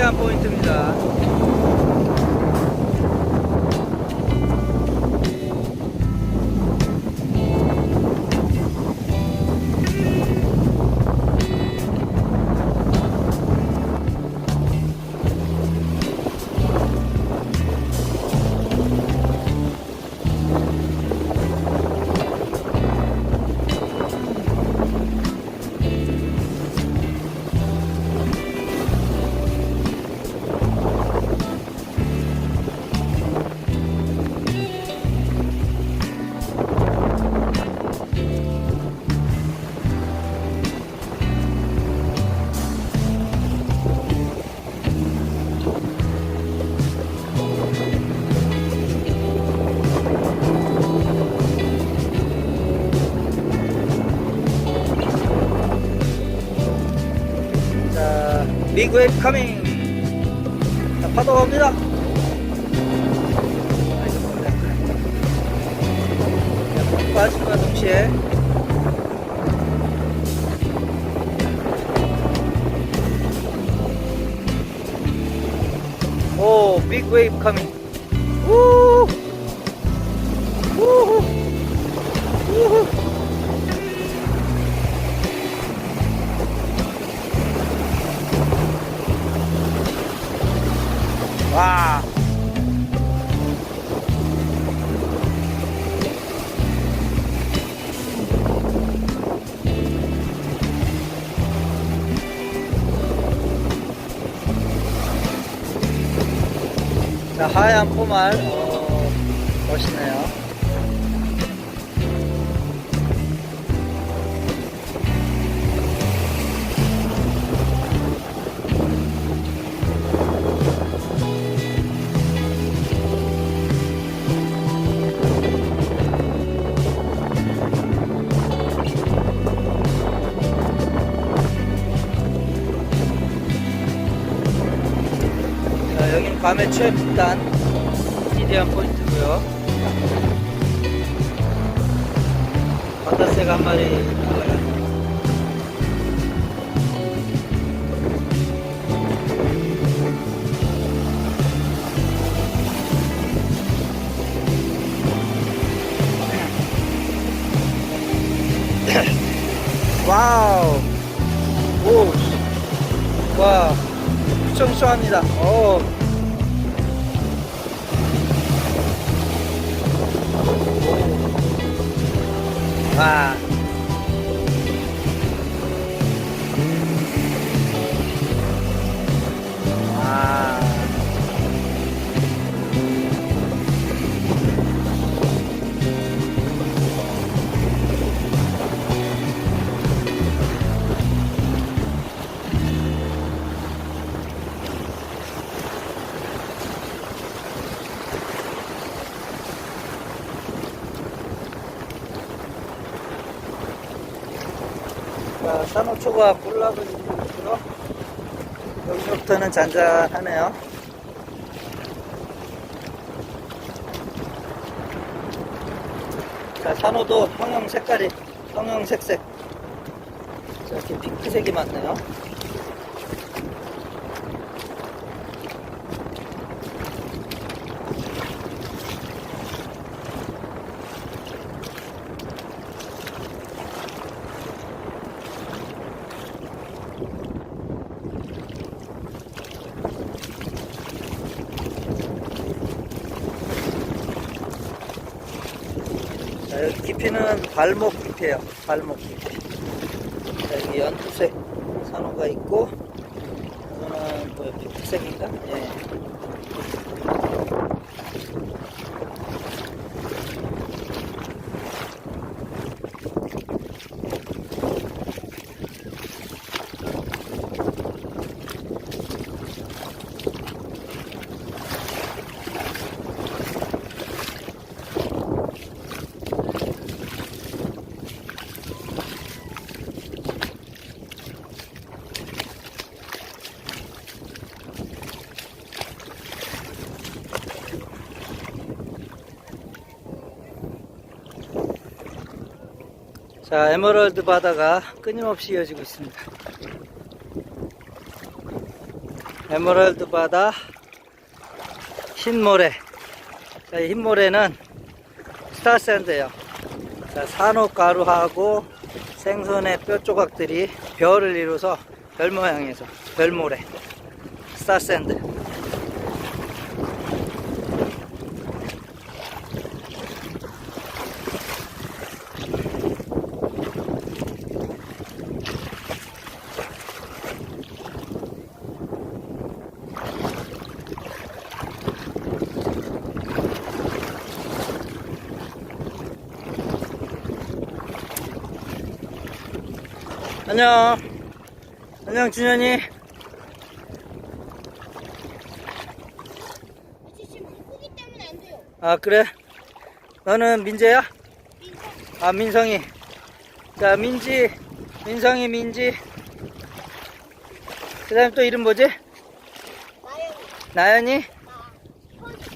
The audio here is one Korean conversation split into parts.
미디안 포인트입니다. 웨이브 커밍. 자, 파도 옵니다. 자, 빠짐과 동시에 오, 빅 웨이브 커밍. 하얀 포말, 어, 멋있네요. 밤의 최북단 미디안 포인트고요. 바다새가 한 마리 나가요. 와우! 오! 와! 엄청 쏘합니다. 오! 와. 와. 자, 산호초가 이루고 있고요. 여기서부터는 잔잔하네요. 자, 산호도 형형 색깔이 형형 색색. 자, 이렇게 핑크색이 많네요. 깊이는 발목 깊이에요. 발목 깊이. 자, 여기 연두색 산호가 있고, 이거는 뭐 핑크색인가? 예. 자, 에메랄드 바다가 끊임없이 이어지고 있습니다. 에메랄드 바다 흰 모래. 자, 이 흰모래는 스타샌드예요. 자, 산호가루하고 생선의 뼈 조각들이 별을 이루어서 별 모양에서 별모래. 스타샌드 안녕 안녕 준현이 돼요. 아 그래 너는 민재야? 아 민성이 자 민지 민성이 민지 그 다음 또 이름 뭐지? 나연, 나연이?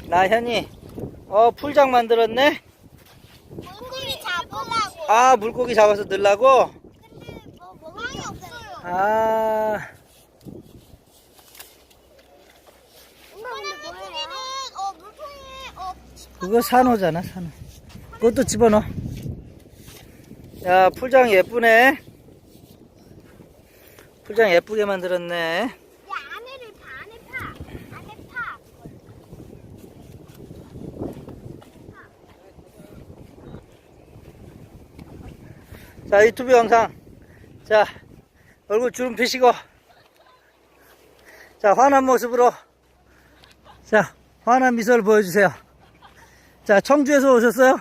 나, 나현이 어 풀장 만들었네 물고기 잡으려고. 아 물고기 잡아서 넣으려고 근데 뭐 먹을 게 없어요. 아 그거 산호잖아 산호. 그것도 집어넣어. 야 풀장 예쁘네. 풀장 예쁘게 만들었네. 자 유튜브 영상. 자 얼굴 주름 피시고. 자 환한 모습으로. 자 환한 미소를 보여주세요. 자 청주에서 오셨어요?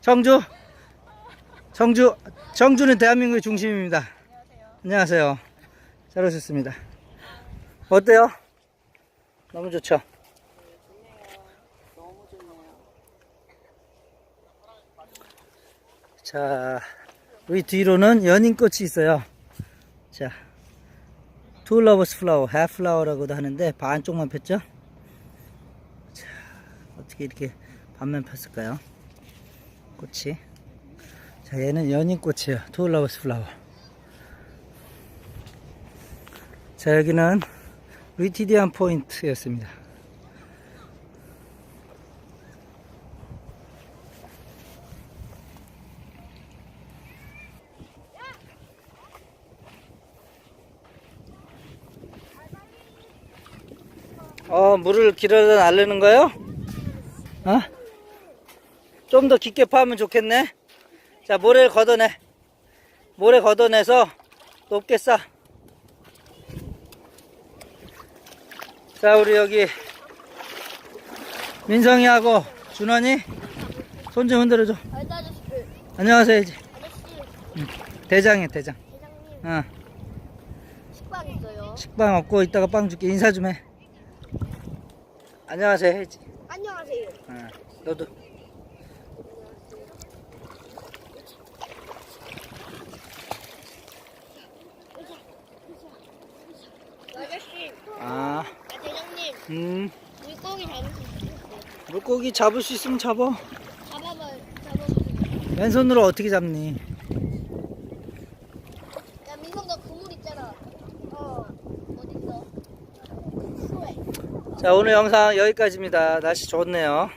청주? 청주 청주는 대한민국의 중심입니다. 안녕하세요. 잘 오셨습니다. 어때요? 너무 좋죠? 자 우리 뒤로는 연인꽃이 있어요. 자, 투 러버스 플라워, half 플라워라고도 하는데 반쪽만 폈죠? 자, 어떻게 이렇게 반만 폈을까요? 꽃이. 자, 얘는 연인꽃이에요. 투 러버스 플라워. 자, 여기는 리티디안 포인트였습니다. 어, 물을 길어다 날르는 거요? 어? 좀 더 깊게 파면 좋겠네. 자, 모래를 걷어내. 모래 걷어내서 높게 싸. 자, 우리 여기 민성이하고 준원이 손 좀 흔들어줘. 안녕하세요, 이제. 대장이야, 대장. 대장님 어, 식빵 있어요. 식빵 없고 이따가 빵 줄게. 인사 좀 해. 안녕하세요, 해지. 안녕하세요. 어, 너도. 아저씨 아, 아 대장님 음, 물고기 잡을 수 있어요. 물고기 잡을 수 있으면 잡아. 잡아봐 잡아보세요. 왼손으로 어떻게 잡니? 야 민성 너 그물 있잖아. 어 어디 있어? 수에. 자, 오늘 영상 여기까지입니다. 날씨 좋네요.